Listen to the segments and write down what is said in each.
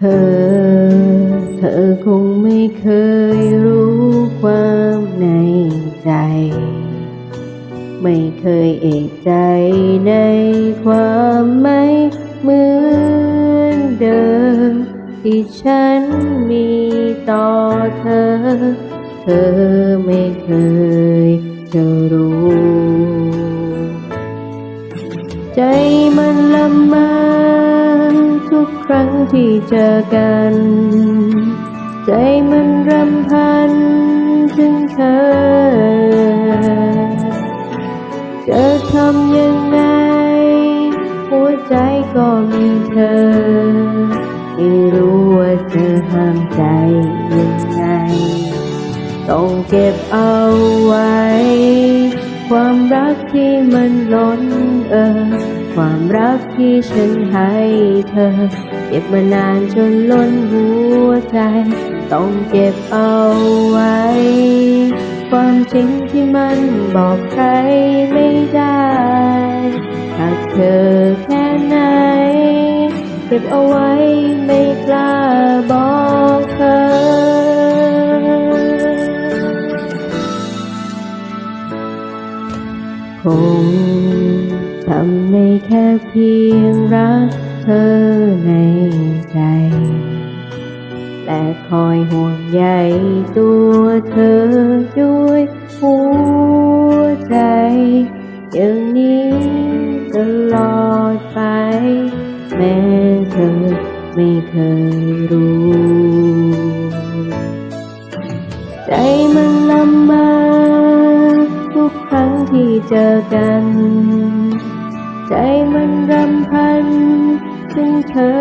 เธอ เธอคงไม่เคยรู้ความในใจ ไม่เคยเอกใจในความไม่เหมือนเดิม ที่ฉันมีต่อเธอ เธอไม่เคยจะรู้ ใจมันละเมอทุก ครั้งที่เจอกัน ใจมันรำพันถึงเธอ จะทำยังไง หัวใจก็มีเธอ ไม่รู้ว่าจะห้ามใจยังไง ต้องเก็บเอาไว้ ความรักที่มันล้นเออ ความรักที่ฉันให้เธอ เก็บมานานจนล้นหัวใจ ต้องเก็บเอาไว้ ความจริงที่มันบอกใครไม่ได้หากเธอแค่ไหน เก็บเอาไว้ไม่กล้าบอกเธอคง ทำได้แค่เพียงรักเธอในใจและคอยห่วงใยตัวเธอด้วยหัวใจ อย่างนี้ตลอดไป แม้เธอไม่เคยรู้ ใจมันละเมอทุกครั้งที่เจอกัน ใจมันรำพันถึงเธอ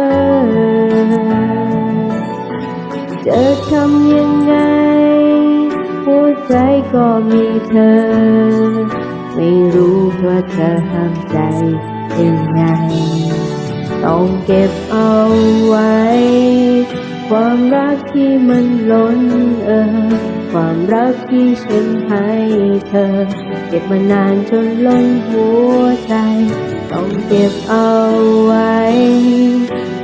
จะทำยังไง หัวใจก็มีเธอ ไม่รู้ว่าจะห้ามใจยังไง ต้องเก็บเอาไว้ ความรักที่มันล้นเออ ความรักที่ฉันให้เธอ เก็บมานานจนล้นหัวใจ ต้องเก็บเอาไว้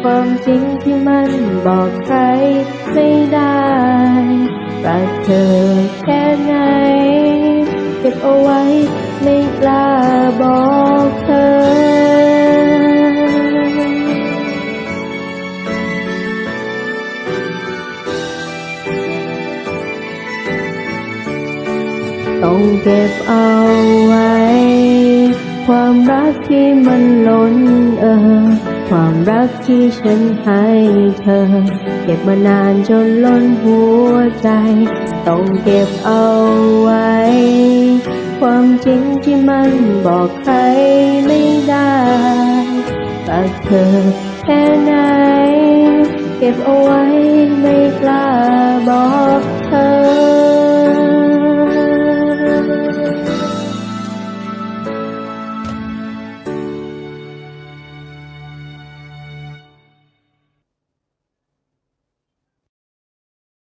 ความจริงที่มันบอกใครไม่ได้รักเธอแค่ไหน เก็บเอาไว้ไม่กล้าบอกเธอต้องเก็บเอาไว้ รักที่มันล้นเออ ความรักที่ฉันให้เธอ เก็บมานานจนล้นหัวใจ ต้องเก็บเอาไว้ ความจริงที่มันบอกใครไม่ได้รักเธอแค่ไหน เก็บเอาไว้ไม่กล้าบอกเธอ